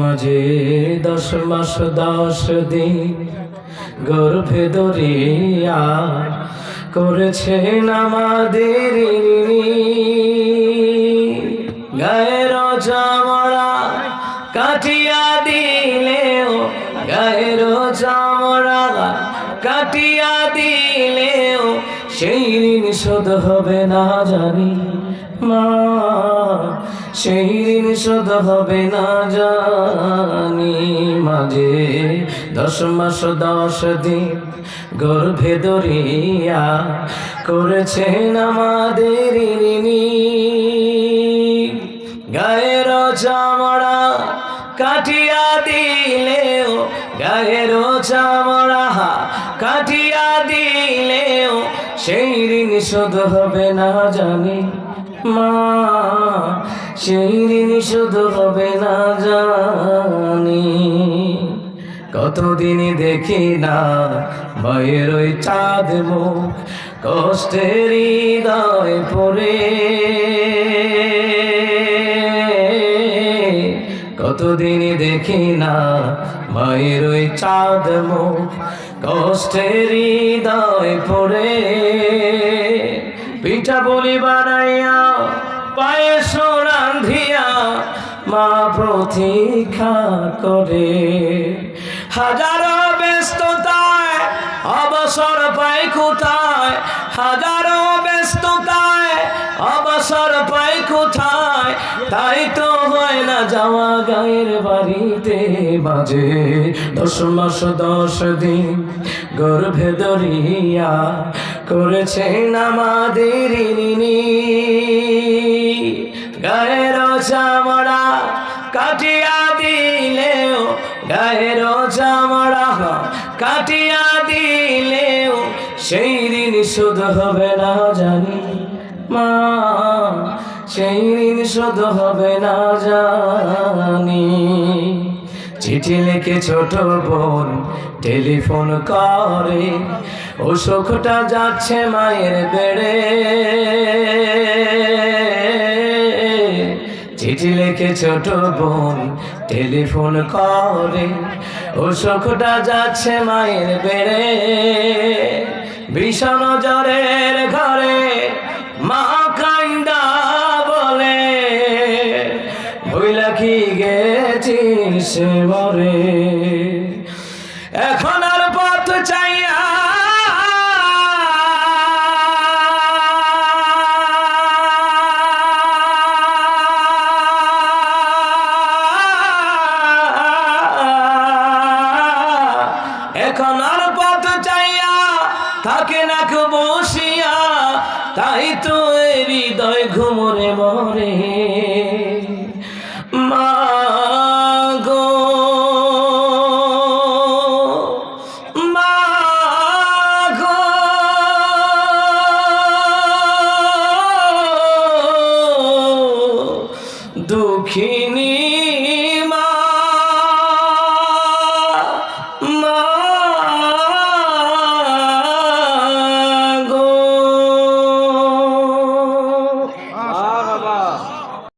মাঝে দশ মাস, দশ দিন গর্ভে দরিয়া করেছেন আমাদের গায়ের চামড়া কাটিয়া দিলেও গায়ের চামড়া কাটিয়া দিলেও, সেই ঋণ শোধ হবে না জানি মা। সেই ঋণ শোধ হবে না জানি। মাঝে দশ মাস, দশ দিন গর্ভে দরিয়া করেছেন আমাদের গায়ের চামড়া কাটিয়া দিলেও গায়ের চামড়া কাটিয়া দিলেও সেই ঋণ শোধ হবে না জানি, মা। সেই ঋণ শোধ হবে না জানি। কতদিন দেখি না ভয়ের ওই চাঁদ মুখ, কষ্টের হৃদয়। দেখি না মায়ের ওই চাঁদ মুখ কষ্টের হৃদয় পড়ে পিঠা বলি বানাইয়া পায়ে রান্ধিয়া মা প্রতীক্ষা করে। হাজারো ব্যস্ততায়, অবসর পাই কোথায়? হাজারো ব্যস্ততায়, অবসর পাই কোথায়? তাই তো হয় না যাওয়া গায়ের বাড়িতে বাজে দশ মাস, দশ দিন গর্ভে দরিয়া করেছেন আমাদের গায়ের চামড়া কাটিয়া দিলেও, গায়ের চামড়া কাটিয়া দিলেও, সেই ঋণ শোধ হবে না জানি মা। সেই ঋণ শোধ হবে না জানি। চিঠি লিখে ছোট বোন টেলিফোন করে ও সুখটা যাচ্ছে মায়ের বেড়ে। চিঠি লিখে ছোট বোন টেলিফোন করে ও সুখটা যাচ্ছে মায়ের বেড়ে। ভীষণ জ্বরের ঘরে ভইলা কি গেছিস মরে এখন আর পথ চাইয়া এখন পথ চাইয়া থাকে না বসিয়া, তাই তো হৃদয় ঘুমরে মরে। মাগো। মাগো। দুঃখিনী